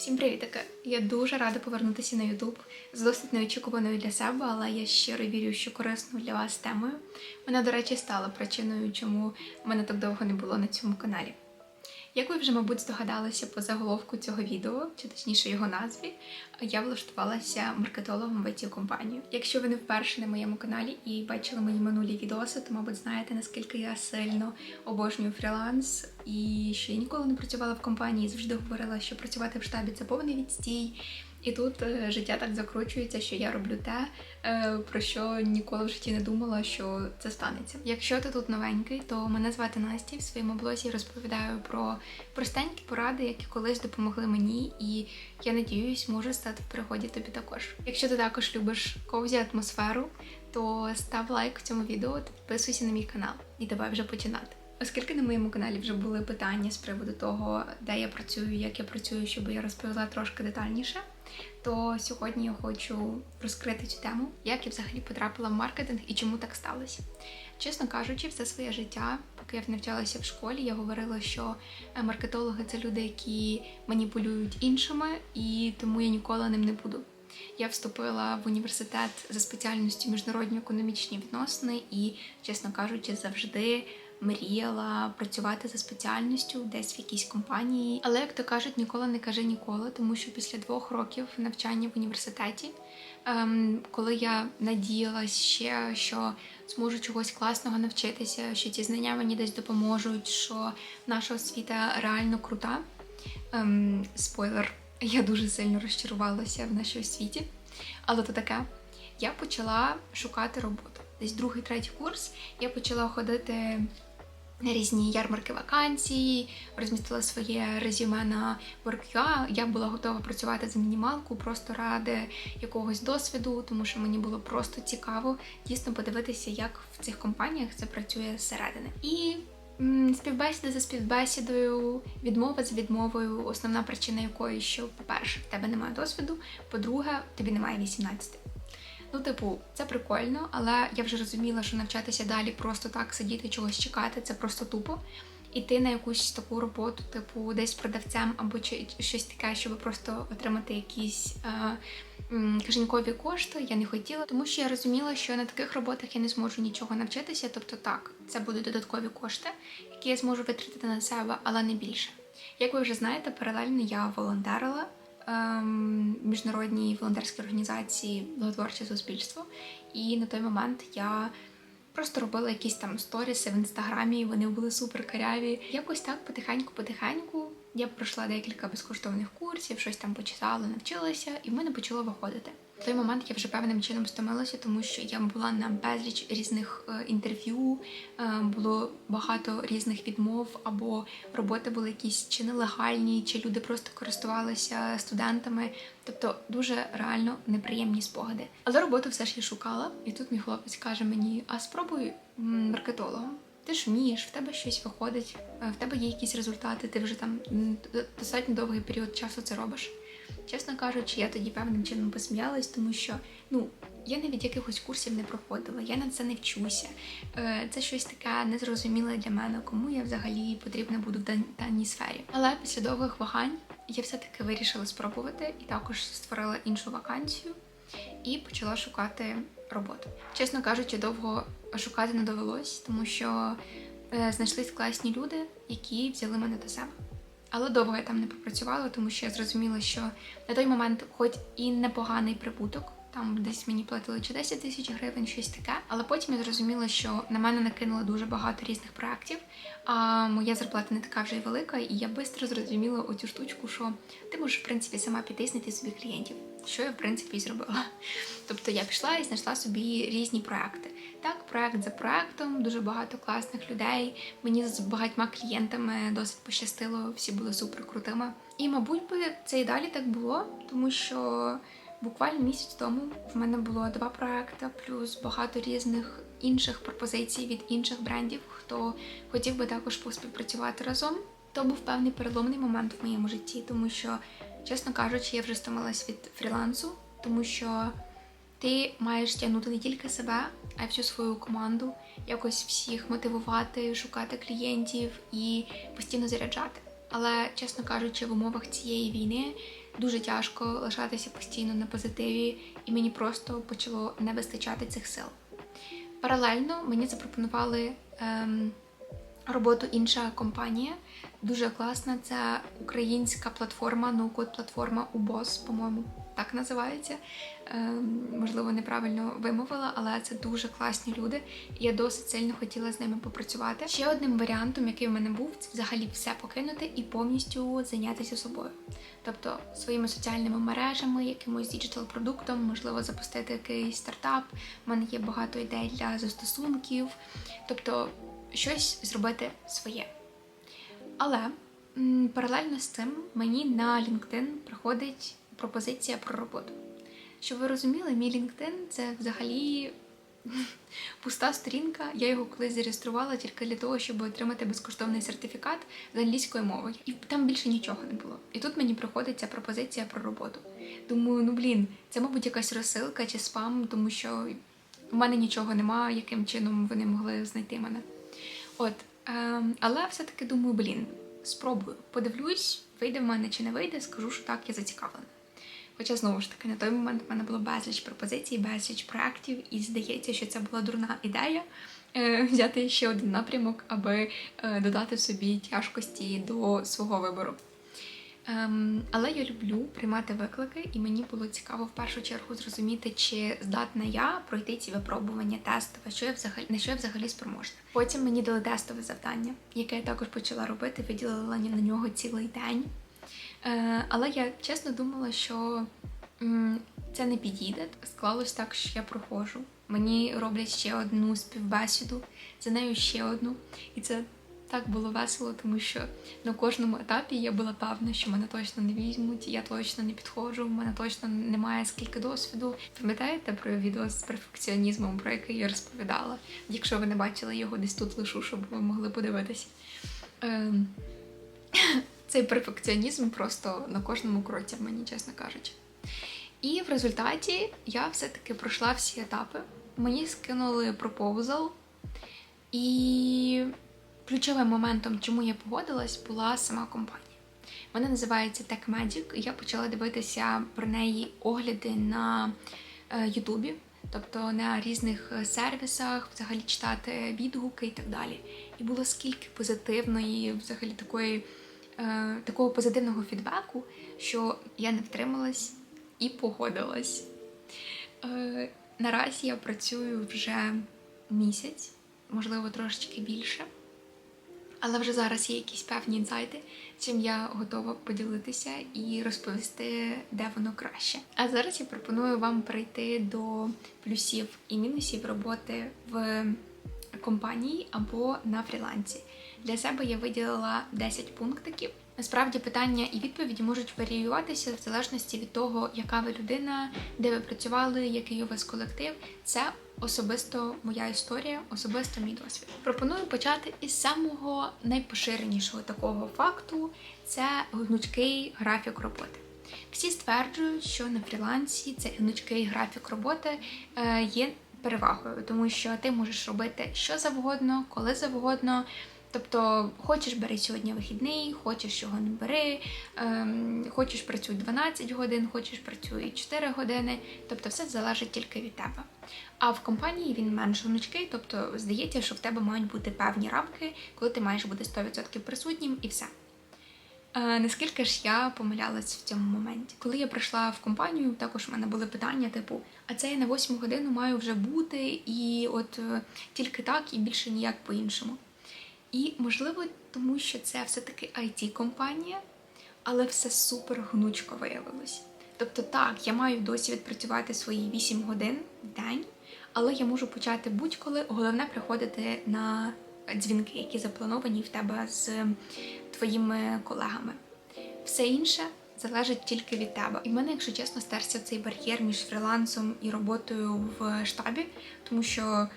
Всім привітки! Я дуже рада повернутися на YouTube з досить неочікуваною для себе, але я щиро вірю, що корисною для вас темою. Вона, до речі, стала причиною, чому мене так довго не було на цьому каналі. Як ви вже, мабуть, здогадалися по заголовку цього відео, чи точніше його назві, я влаштувалася маркетологом в it компанію. Якщо ви не вперше на моєму каналі і бачили мої минулі відоси, то, мабуть, знаєте, наскільки я сильно обожнюю фріланс і що я ніколи не працювала в компанії, завжди говорила, що працювати в штабі це повний відстій. І тут е, життя так закручується, що я роблю те, е, про що ніколи в житті не думала, що це станеться. Якщо ти тут новенький, то мене звати Настя. В своєму блозі розповідаю про простенькі поради, які колись допомогли мені, і я надіюсь, може стати в пригоді тобі також. Якщо ти також любиш ковзі атмосферу, то став лайк в цьому відео та підписуйся на мій канал. І давай вже починати. Оскільки на моєму каналі вже були питання з приводу того, де я працюю, як я працюю, щоб я розповіла трошки детальніше, то сьогодні я хочу розкрити цю тему, як я взагалі потрапила в маркетинг і чому так сталося. Чесно кажучи, все своє життя, поки я навчалася в школі, я говорила, що е, маркетологи це люди, які маніпулюють іншими, і тому я ніколи ним не буду. Я вступила в університет за спеціальністю міжнародні економічні відносини і, чесно кажучи, завжди мріяла працювати за спеціальністю десь в якійсь компанії. Але як то кажуть, ніколи не кажи ніколи, тому що після двох років навчання в університеті, ем, коли я надіялась ще, що зможу чогось класного навчитися, що ці знання мені десь допоможуть, що наша освіта реально крута. Ем, спойлер, я дуже сильно розчарувалася в нашій освіті, але то таке. Я почала шукати роботу. Десь другий, третій курс я почала ходити на різні ярмарки вакансій, розмістила своє резюме на WorkUA. Я була готова працювати за мінімалку просто ради якогось досвіду, тому що мені було просто цікаво дійсно подивитися, як в цих компаніях це працює зсередини. І співбесіда за співбесідою, відмова за відмовою, основна причина якої, що, по-перше, в тебе немає досвіду, по-друге, тобі немає 18. Ну, типу, це прикольно, але я вже розуміла, що навчатися далі просто так сидіти, чогось чекати, це просто тупо. Іти на якусь таку роботу, типу, десь продавцем або щось таке, щоб просто отримати якісь е, кишенькові кошти, я не хотіла, тому що я розуміла, що на таких роботах я не зможу нічого навчитися. Тобто, так, це будуть додаткові кошти, які я зможу витратити на себе, але не більше. Як ви вже знаєте, паралельно я волонтерила міжнародній волонтерській організації Благотворче суспільство. І на той момент я просто робила якісь там сторіси в інстаграмі, вони були супер каряві. Якось так потихеньку-потихеньку я пройшла декілька безкоштовних курсів, щось там почитала, навчилася, і в мене почало виходити. Той момент я вже певним чином стомилася, тому що я була на безліч різних е, інтерв'ю, е, було багато різних відмов, або роботи були якісь чи нелегальні, чи люди просто користувалися студентами. Тобто дуже реально неприємні спогади. Але роботу все ж я шукала, і тут мій хлопець каже мені: а спробуй маркетологом. Ти ж вмієш, в тебе щось виходить, е, в тебе є якісь результати, ти вже там достатньо довгий період часу це робиш. Чесно кажучи, я тоді певним чином посміялась, тому що ну я навіть якихось курсів не проходила, я на це не вчуся. Е, Це щось таке незрозуміле для мене, кому я взагалі потрібна буду в даній сфері. Але після довгих вагань я все-таки вирішила спробувати і також створила іншу вакансію і почала шукати роботу. Чесно кажучи, довго шукати не довелось, тому що е, знайшлись класні люди, які взяли мене до себе. Але довго я там не попрацювала, тому що я зрозуміла, що на той момент, хоч і непоганий прибуток, там десь мені платили чи 10 тисяч гривень, щось таке. Але потім я зрозуміла, що на мене накинули дуже багато різних проєктів, а моя зарплата не така вже й велика, і я швидко зрозуміла оцю штучку, що ти можеш в принципі сама піти собі клієнтів, що я в принципі і зробила. Тобто я пішла і знайшла собі різні проекти. Так, проект за проектом, дуже багато класних людей. Мені з багатьма клієнтами досить пощастило, всі були супер крутими. І, мабуть, би це і далі так було, тому що буквально місяць тому в мене було два проекти, плюс багато різних інших пропозицій від інших брендів, хто хотів би також поспівпрацювати разом. То був певний переломний момент в моєму житті, тому що, чесно кажучи, я вже стомилась від фрілансу, тому що ти маєш тягнути не тільки себе, а й всю свою команду, якось всіх мотивувати, шукати клієнтів і постійно заряджати. Але, чесно кажучи, в умовах цієї війни дуже тяжко лишатися постійно на позитиві, і мені просто почало не вистачати цих сил. Паралельно мені запропонували ем, роботу інша компанія. Дуже класна. Це українська платформа, ноу-код платформа UBOS, по-моєму, так називається. Ем, можливо, неправильно вимовила, але це дуже класні люди. І я досить сильно хотіла з ними попрацювати. Ще одним варіантом, який в мене був, це взагалі все покинути і повністю зайнятися собою. Тобто своїми соціальними мережами, якимось діджитал-продуктом, можливо, запустити якийсь стартап. У мене є багато ідей для застосунків, тобто щось зробити своє. Але паралельно з цим мені на LinkedIn приходить пропозиція про роботу. Щоб ви розуміли, мій LinkedIn це взагалі пуста сторінка. Я його колись зареєструвала тільки для того, щоб отримати безкоштовний сертифікат з англійської мови. І там більше нічого не було. І тут мені приходить ця пропозиція про роботу. Думаю, ну блін, це, мабуть, якась розсилка чи спам, тому що в мене нічого немає, яким чином вони могли знайти мене. От, ем, але все-таки думаю, блін, спробую, подивлюсь, вийде в мене чи не вийде, скажу, що так, я зацікавлена. Хоча знову ж таки на той момент в мене було безліч пропозицій, безліч проєктів, і здається, що це була дурна ідея е, взяти ще один напрямок, аби е, додати собі тяжкості до свого вибору. Ем, але я люблю приймати виклики, і мені було цікаво в першу чергу зрозуміти, чи здатна я пройти ці випробування тестове, що я взагалі на що я взагалі спроможна. Потім мені дали тестове завдання, яке я також почала робити, виділила на нього цілий день. Е, але я чесно думала, що це не підійде. Склалось так, що я проходжу. Мені роблять ще одну співбесіду, за нею ще одну. І це так було весело, тому що на кожному етапі я була певна, що мене точно не візьмуть, я точно не підходжу, в мене точно немає скільки досвіду. Пам'ятаєте про відео з перфекціонізмом, про який я розповідала? Якщо ви не бачили його десь тут лишу, щоб ви могли подивитися. Цей перфекціонізм просто на кожному кроці мені, чесно кажучи. І в результаті я все-таки пройшла всі етапи. Мені скинули пропозал, і ключовим моментом, чому я погодилась, була сама компанія. Вона називається TechMagic. Я почала дивитися про неї огляди на е, Ютубі, тобто на різних е, сервісах, взагалі читати відгуки і так далі. І було скільки позитивної, взагалі такої, е, такого позитивного фідбеку, що я не втрималась і погодилась. Е, наразі я працюю вже місяць, можливо, трошечки більше. Але вже зараз є якісь певні інсайти, чим я готова поділитися і розповісти, де воно краще. А зараз я пропоную вам перейти до плюсів і мінусів роботи в компанії або на фрілансі. Для себе я виділила 10 пунктиків. Насправді питання і відповіді можуть варіюватися в залежності від того, яка ви людина, де ви працювали, який у вас колектив. Це особисто моя історія, особисто мій досвід. Пропоную почати із самого найпоширенішого такого факту: це гнучкий графік роботи. Всі стверджують, що на фрілансі цей гнучкий графік роботи е, є перевагою, тому що ти можеш робити що завгодно, коли завгодно. Тобто, хочеш бери сьогодні вихідний, хочеш його не бери, ем, хочеш працюй 12 годин, хочеш працюй 4 години. Тобто все залежить тільки від тебе. А в компанії він менш гнучкий, тобто здається, що в тебе мають бути певні рамки, коли ти маєш бути 100% присутнім і все. Е, наскільки ж я помилялась в цьому моменті? Коли я прийшла в компанію, також в мене були питання, типу, а це я на 8 годину маю вже бути, і от е, тільки так, і більше ніяк по-іншому. І можливо, тому що це все-таки it компанія але все супер гнучко виявилось. Тобто, так, я маю досвід працювати свої 8 годин в день, але я можу почати будь-коли. Головне приходити на дзвінки, які заплановані в тебе з твоїми колегами. Все інше залежить тільки від тебе. І в мене, якщо чесно, стерся цей бар'єр між фрілансом і роботою в штабі, тому що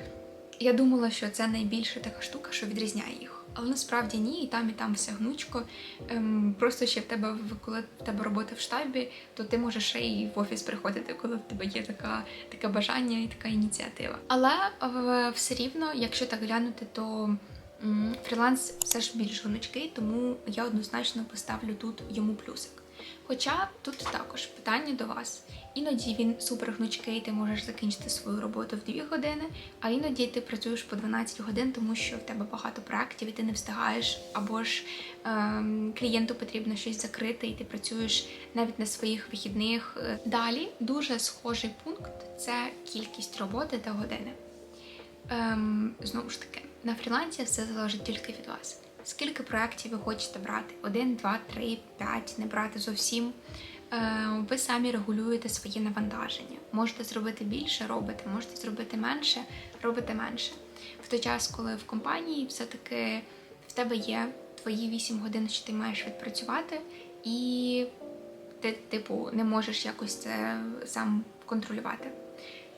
я думала, що це найбільша така штука, що відрізняє їх. Але насправді ні, і там, і там все гнучко. Ем, просто ще в тебе, коли в тебе робота в штабі, то ти можеш ще й в офіс приходити, коли в тебе є така, таке бажання і така ініціатива. Але е, все рівно, якщо так глянути, то м, фріланс все ж більш гнучкий, тому я однозначно поставлю тут йому плюсик. Хоча тут також питання до вас. Іноді він супер гнучкий, ти можеш закінчити свою роботу в 2 години, а іноді ти працюєш по 12 годин, тому що в тебе багато проєктів і ти не встигаєш, або ж ем, клієнту потрібно щось закрити, і ти працюєш навіть на своїх вихідних. Далі дуже схожий пункт це кількість роботи та години. Ем, знову ж таки, на фрілансі все залежить тільки від вас. Скільки проєктів ви хочете брати? Один, два, три, п'ять, не брати зовсім. Е, ви самі регулюєте своє навантаження. Можете зробити більше, робите, можете зробити менше, робите менше. В той час, коли в компанії все-таки в тебе є твої 8 годин, що ти маєш відпрацювати, і ти, типу, не можеш якось це сам контролювати.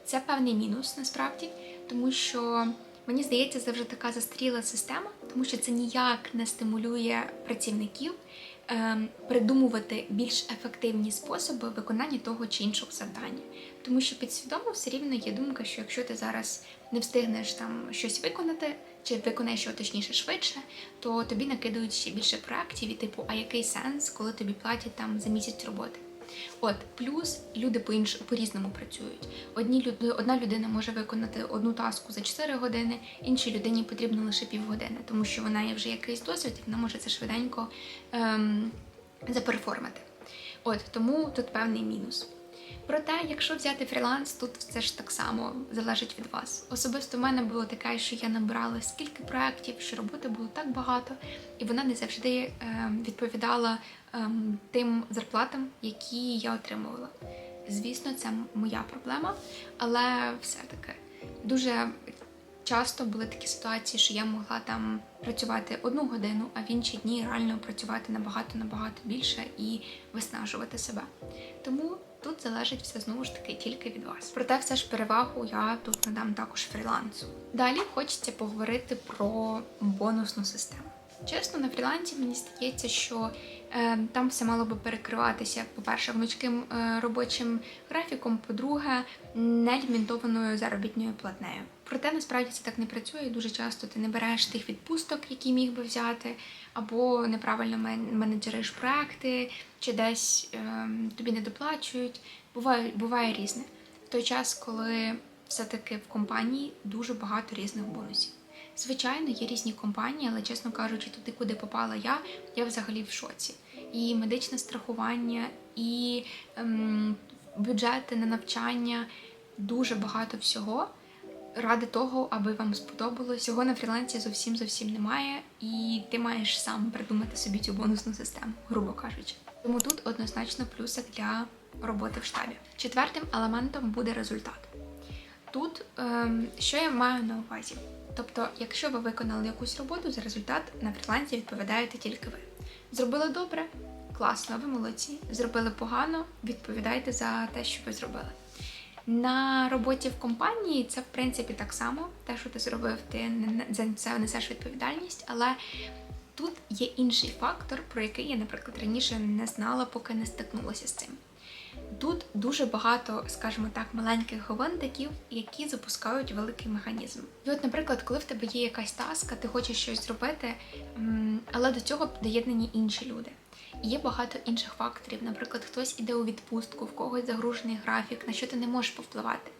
Це певний мінус насправді, тому що мені здається, це вже така застаріла система, тому що це ніяк не стимулює працівників ем, придумувати більш ефективні способи виконання того чи іншого завдання. Тому що підсвідомо все рівно є думка, що якщо ти зараз не встигнеш там щось виконати, чи виконаєш його точніше швидше, то тобі накидають ще більше проєктів і типу, а який сенс, коли тобі платять там за місяць роботи? От плюс люди по інш по-різному працюють. Одні люди, одна людина може виконати одну таску за 4 години, іншій людині потрібно лише півгодини, тому що вона є вже якийсь досвід, і вона може це швиденько ем, заперформати. От тому тут певний мінус. Проте, якщо взяти фріланс, тут все ж так само залежить від вас. Особисто в мене було таке, що я набирала скільки проєктів, що роботи було так багато, і вона не завжди е, відповідала е, тим зарплатам, які я отримувала. Звісно, це моя проблема, але все-таки дуже часто були такі ситуації, що я могла там працювати одну годину, а в інші дні реально працювати набагато набагато більше і виснажувати себе. Тому тут залежить все знову ж таки тільки від вас. Проте все ж перевагу я тут надам також фрілансу. Далі хочеться поговорити про бонусну систему. Чесно, на фрілансі мені здається, що е, там все мало би перекриватися, по-перше, гнучким е, робочим графіком, по-друге, нелімітованою заробітною платнею. Проте насправді це так не працює. і Дуже часто ти не береш тих відпусток, які міг би взяти, або неправильно менеджериш проекти, чи десь е, тобі не доплачують. Буває, буває різне. В той час, коли все-таки в компанії дуже багато різних бонусів. Звичайно, є різні компанії, але чесно кажучи, туди, куди попала я, я взагалі в шоці. І медичне страхування, і ем, бюджети на навчання дуже багато всього. Ради того, аби вам сподобалось, цього на фрілансі зовсім зовсім немає, і ти маєш сам придумати собі цю бонусну систему, грубо кажучи. Тому тут однозначно плюсик для роботи в штабі. Четвертим елементом буде результат. Тут ем, що я маю на увазі? Тобто, якщо ви виконали якусь роботу, за результат на фрілансі відповідаєте тільки ви. Зробили добре, класно, ви молодці. Зробили погано, відповідайте за те, що ви зробили. На роботі в компанії це в принципі так само. Те, що ти зробив, ти за це несеш відповідальність, але тут є інший фактор, про який я, наприклад, раніше не знала, поки не стикнулася з цим. Тут дуже багато, скажімо так, маленьких гвинтиків, які запускають великий механізм. І от, наприклад, коли в тебе є якась таска, ти хочеш щось зробити, але до цього доєднані інші люди. Є багато інших факторів. Наприклад, хтось іде у відпустку, в когось загружений графік, на що ти не можеш повпливати.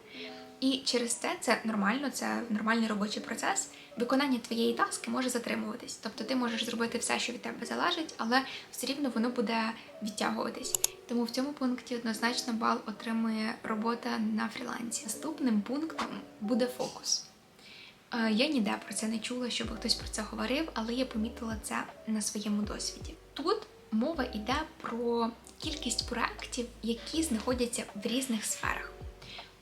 І через це це нормально, це нормальний робочий процес. Виконання твоєї таски може затримуватись. Тобто ти можеш зробити все, що від тебе залежить, але все рівно воно буде відтягуватись. Тому в цьому пункті однозначно бал отримує робота на фрілансі. Наступним пунктом буде фокус. Е, я ніде про це не чула, щоб хтось про це говорив, але я помітила це на своєму досвіді. Тут мова йде про кількість проєктів, які знаходяться в різних сферах.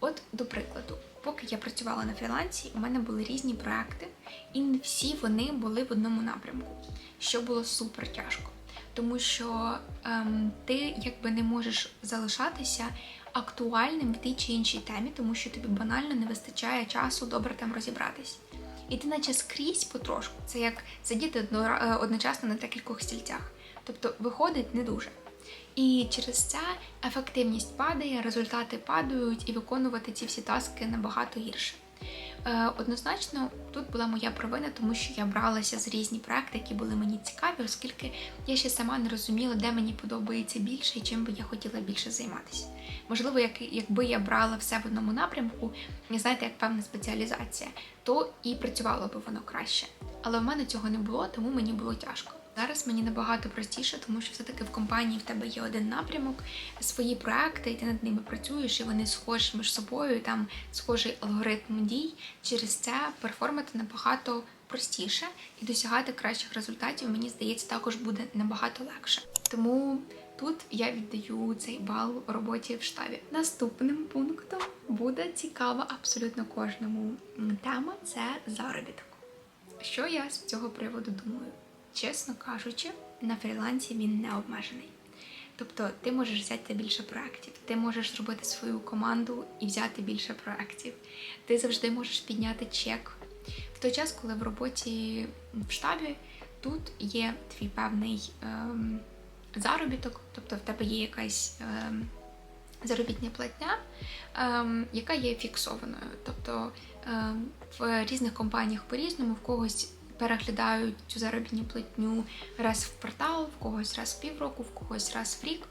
От, до прикладу, поки я працювала на фрілансі, у мене були різні проекти, і не всі вони були в одному напрямку, що було супер тяжко. Тому що ем, ти якби не можеш залишатися актуальним в тій чи іншій темі, тому що тобі банально не вистачає часу добре там розібратись. І ти наче скрізь потрошку, це як сидіти е, одночасно на декількох стільцях. Тобто виходить не дуже. І через це ефективність падає, результати падають, і виконувати ці всі таски набагато гірше. Е, Однозначно, тут була моя провина, тому що я бралася з різні проекти, які були мені цікаві, оскільки я ще сама не розуміла, де мені подобається більше і чим би я хотіла більше займатися. Можливо, як, якби я брала все в одному напрямку, і знаєте, як певна спеціалізація, то і працювало би воно краще. Але в мене цього не було, тому мені було тяжко. Зараз мені набагато простіше, тому що все-таки в компанії в тебе є один напрямок, свої проекти, і ти над ними працюєш, і вони схожі між собою, там схожий алгоритм дій. Через це перформити набагато простіше і досягати кращих результатів, мені здається, також буде набагато легше. Тому тут я віддаю цей бал роботі в штабі. Наступним пунктом буде цікава абсолютно кожному тема це заробіток. Що я з цього приводу думаю? Чесно кажучи, на фрілансі він не обмежений. Тобто ти можеш взяти більше проєктів, ти можеш зробити свою команду і взяти більше проєктів. Ти завжди можеш підняти чек. В той час, коли в роботі в штабі тут є твій певний ем, заробіток, тобто в тебе є якась ем, заробітня платня, ем, яка є фіксованою. Тобто ем, в різних компаніях по-різному, в когось переглядають цю заробітну платню раз в квартал, в когось раз в півроку, в когось раз в рік.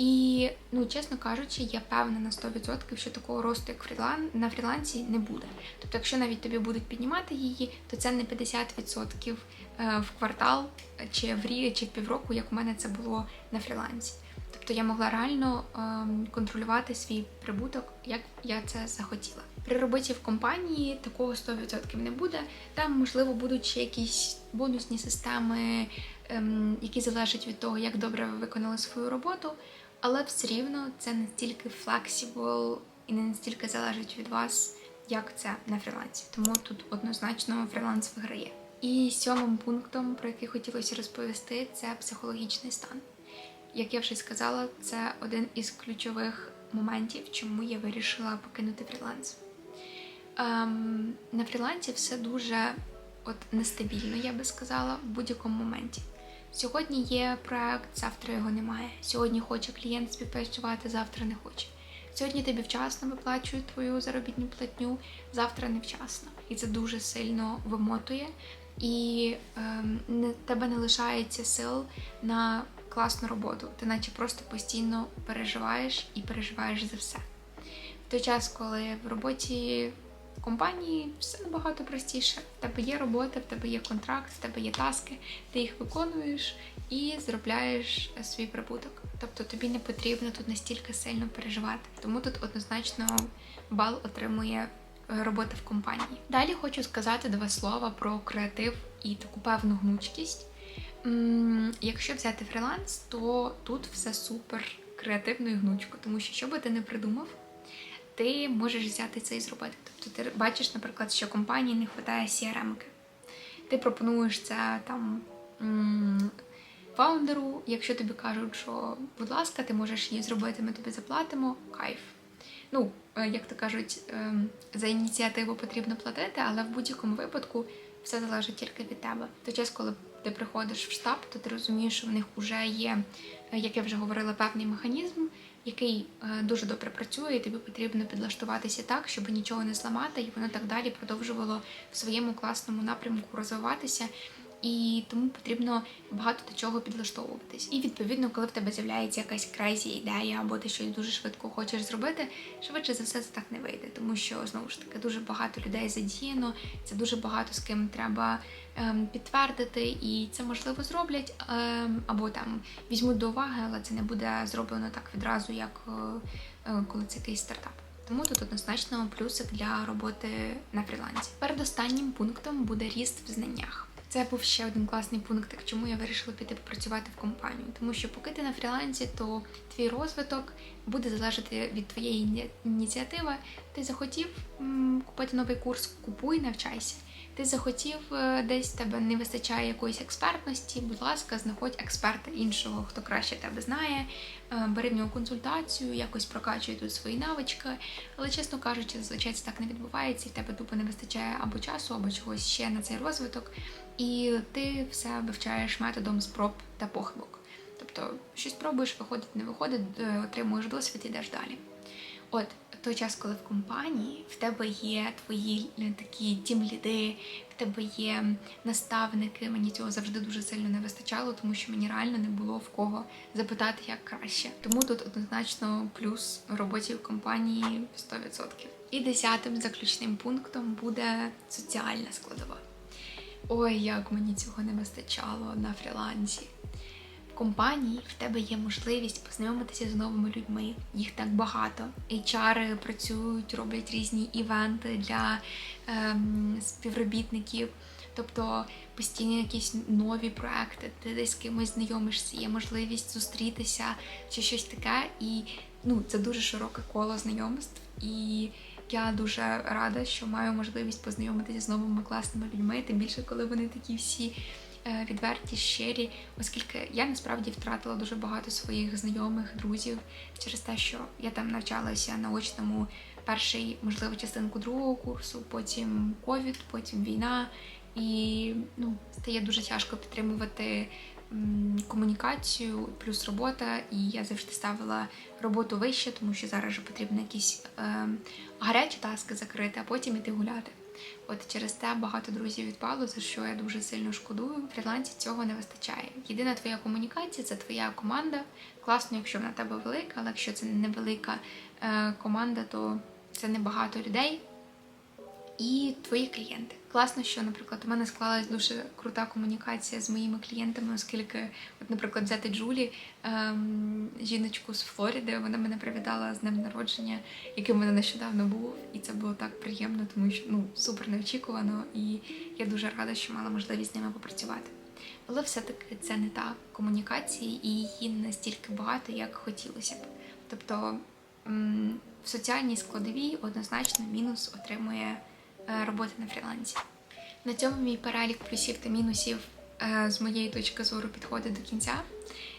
І, ну, чесно кажучи, я певна на 100%, що такого росту, як фрілан, на фрілансі, не буде. Тобто, якщо навіть тобі будуть піднімати її, то це не 50% е, в квартал чи в рік, чи в півроку, як у мене це було на фрілансі. Тобто я могла реально ем, контролювати свій прибуток, як я це захотіла. При роботі в компанії такого 100% не буде. Там, можливо, будуть ще якісь бонусні системи, ем, які залежать від того, як добре ви виконали свою роботу, але все рівно це настільки flexible і не настільки залежить від вас, як це на фрілансі. Тому тут однозначно фріланс виграє. І сьомим пунктом, про який хотілося розповісти, це психологічний стан. Як я вже сказала, це один із ключових моментів, чому я вирішила покинути фріланс. Ем, на фрілансі все дуже от нестабільно, я би сказала, в будь-якому моменті. Сьогодні є проект, завтра його немає. Сьогодні хоче клієнт співпрацювати, завтра не хоче. Сьогодні тобі вчасно виплачують твою заробітну платню, завтра невчасно. І це дуже сильно вимотує, і не, тебе не лишається сил на класну роботу. Ти наче просто постійно переживаєш і переживаєш за все. В той час, коли в роботі в компанії все набагато простіше. В тебе є робота, в тебе є контракт, в тебе є таски, ти їх виконуєш і заробляєш е, свій прибуток. Тобто тобі не потрібно тут настільки сильно переживати. Тому тут однозначно бал отримує е, робота в компанії. Далі хочу сказати два слова про креатив і таку певну гнучкість. Якщо взяти фріланс, то тут все супер креативно і гнучко, тому що що би ти не придумав, ти можеш взяти це і зробити. Тобто ти бачиш, наприклад, що компанії не вистачає CRM-ки. Ти пропонуєш це там фаундеру, якщо тобі кажуть, що, будь ласка, ти можеш її зробити, ми тобі заплатимо, кайф. Ну, е, як то кажуть, ем, за ініціативу потрібно платити, але в будь-якому випадку все залежить тільки від тебе. Той час, коли ти приходиш в штаб, то ти розумієш, що в них вже є, е, як я вже говорила, певний механізм, який е, дуже добре працює, і тобі потрібно підлаштуватися так, щоб нічого не зламати, і воно так далі продовжувало в своєму класному напрямку розвиватися. І тому потрібно багато до чого підлаштовуватись. І відповідно, коли в тебе з'являється якась крейзі ідея, або ти щось дуже швидко хочеш зробити, швидше за все це так не вийде, тому що знову ж таки дуже багато людей задіяно, це дуже багато з ким треба ем, підтвердити, і це можливо зроблять, ем, або там візьмуть до уваги, але це не буде зроблено так відразу, як е, е, коли це якийсь стартап. Тому тут однозначно плюсик для роботи на фрілансі. Передостаннім пунктом буде ріст в знаннях. Це був ще один класний пункт, чому я вирішила піти попрацювати в компанію. Тому що поки ти на фрілансі, то твій розвиток буде залежати від твоєї ініціативи. Ти захотів купити новий курс, купуй, навчайся. Ти захотів е, десь тебе не вистачає якоїсь експертності, будь ласка, знаходь експерта іншого, хто краще тебе знає, е, бери в нього консультацію, якось прокачуй тут свої навички. Але, чесно кажучи, зазвичай це так не відбувається, і в тебе тупо не вистачає або часу, або чогось ще на цей розвиток. І ти все вивчаєш методом спроб та похибок. Тобто, щось пробуєш, виходить, не виходить, е, отримуєш досвід, ідеш далі. От той час, коли в компанії в тебе є твої е, такі тім-ліди, в тебе є наставники. Мені цього завжди дуже сильно не вистачало, тому що мені реально не було в кого запитати, як краще. Тому тут однозначно плюс в роботі в компанії 100%. І десятим заключним пунктом буде соціальна складова. Ой, як мені цього не вистачало на фрілансі. В компанії в тебе є можливість познайомитися з новими людьми. Їх так багато. HR працюють, роблять різні івенти для ем, співробітників. Тобто постійно якісь нові проекти, ти десь з кимось знайомишся, є можливість зустрітися чи щось таке. І ну, це дуже широке коло знайомств. І я дуже рада, що маю можливість познайомитися з новими класними людьми, тим більше, коли вони такі всі е, відверті, щирі, оскільки я насправді втратила дуже багато своїх знайомих, друзів через те, що я там навчалася на очному перший, можливо, частинку другого курсу, потім ковід, потім війна. І ну, стає дуже тяжко підтримувати комунікацію, плюс робота. І я завжди ставила роботу вище, тому що зараз же потрібно якісь е, гарячі таски закрити, а потім іти гуляти. От через те багато друзів відпало, за що я дуже сильно шкодую. В фрілансі цього не вистачає. Єдина твоя комунікація це твоя команда. Класно, якщо вона тебе велика, але якщо це невелика е, команда, то це небагато людей і твої клієнти. Класно, що, наприклад, у мене склалась дуже крута комунікація з моїми клієнтами, оскільки, от, наприклад, взяти Джулі, ем, жіночку з Флориди, вона мене привітала з днем народження, який в мене нещодавно був, і це було так приємно, тому що ну супер неочікувано, і я дуже рада, що мала можливість з ними попрацювати. Але все-таки це не та комунікація, і її настільки багато, як хотілося б. Тобто в соціальній складовій однозначно мінус отримує е, робота на фрілансі. На цьому мій перелік плюсів та мінусів е, з моєї точки зору підходить до кінця.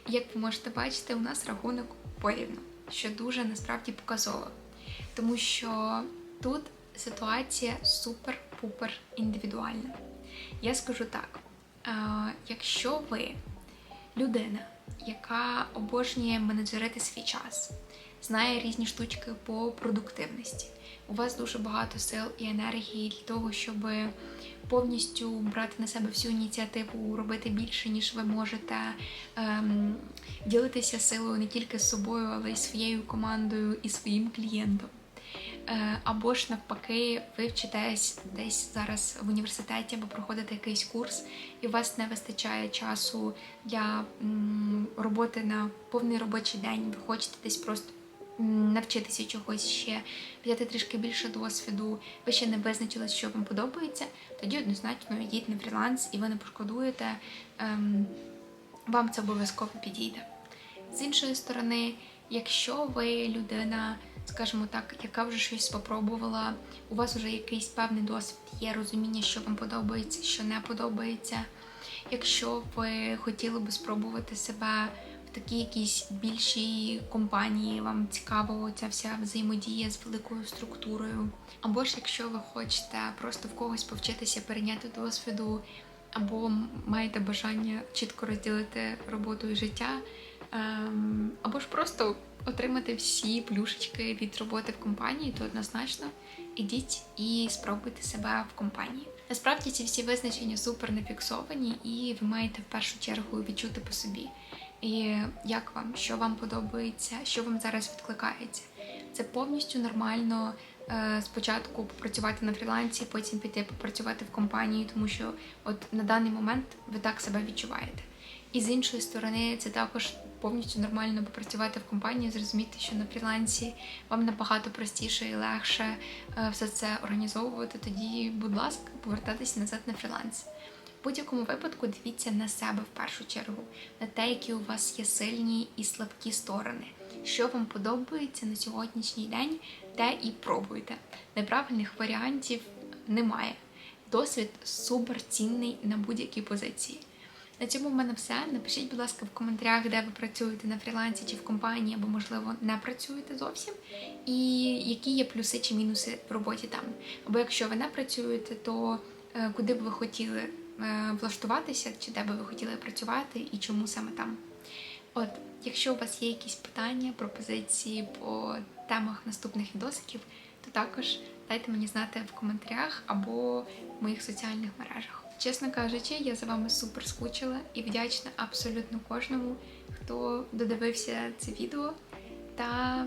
Як ви можете бачити, у нас рахунок порівну, що дуже насправді показово. Тому що тут ситуація супер-пупер індивідуальна. Я скажу так: е, якщо ви людина, яка обожнює менеджерити свій час, знає різні штучки по продуктивності. У вас дуже багато сил і енергії для того, щоб повністю брати на себе всю ініціативу, робити більше, ніж ви можете, ем, ділитися силою не тільки з собою, але й своєю командою і своїм клієнтом. Е, Або ж навпаки, ви вчитесь десь зараз в університеті або проходите якийсь курс, і у вас не вистачає часу для роботи на повний робочий день. Ви хочете десь просто навчитися чогось ще, взяти трішки більше досвіду, ви ще не визначились, що вам подобається, тоді однозначно йдіть на фріланс і ви не пошкодуєте. Ем, вам це обов'язково підійде. З іншої сторони, якщо ви людина, скажімо так, яка вже щось спробувала, у вас вже якийсь певний досвід, є розуміння, що вам подобається, що не подобається. Якщо ви хотіли би спробувати себе в такій якійсь більшій компанії, вам цікаво ця вся взаємодія з великою структурою. Або ж якщо ви хочете просто в когось повчитися перейняти досвіду, або маєте бажання чітко розділити роботу і життя, ем, або ж просто отримати всі плюшечки від роботи в компанії, то однозначно ідіть і спробуйте себе в компанії. Насправді ці всі визначення супер не фіксовані, і ви маєте в першу чергу відчути по собі. І як вам, що вам подобається, що вам зараз відкликається. Це повністю нормально е, спочатку попрацювати на фрілансі, потім піти попрацювати в компанії, тому що от на даний момент ви так себе відчуваєте. І з іншої сторони, це також повністю нормально попрацювати в компанії, зрозуміти, що на фрілансі вам набагато простіше і легше е, все це організовувати. Тоді, будь ласка, повертатися назад на фріланс. В будь-якому випадку дивіться на себе в першу чергу, на те, які у вас є сильні і слабкі сторони, що вам подобається на сьогоднішній день, те і пробуйте. Неправильних варіантів немає. Досвід супер цінний на будь-якій позиції. На цьому в мене все. Напишіть, будь ласка, в коментарях, де ви працюєте на фрілансі чи в компанії, або, можливо, не працюєте зовсім. І які є плюси чи мінуси в роботі там. Або якщо ви не працюєте, то е, куди б ви хотіли влаштуватися, чи де би ви хотіли працювати і чому саме там. От, якщо у вас є якісь питання, пропозиції по темах наступних відосиків, то також дайте мені знати в коментарях або в моїх соціальних мережах. Чесно кажучи, я за вами супер скучила і вдячна абсолютно кожному, хто додивився це відео та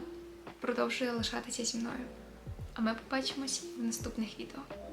продовжує лишатися зі мною. А ми побачимось в наступних відео.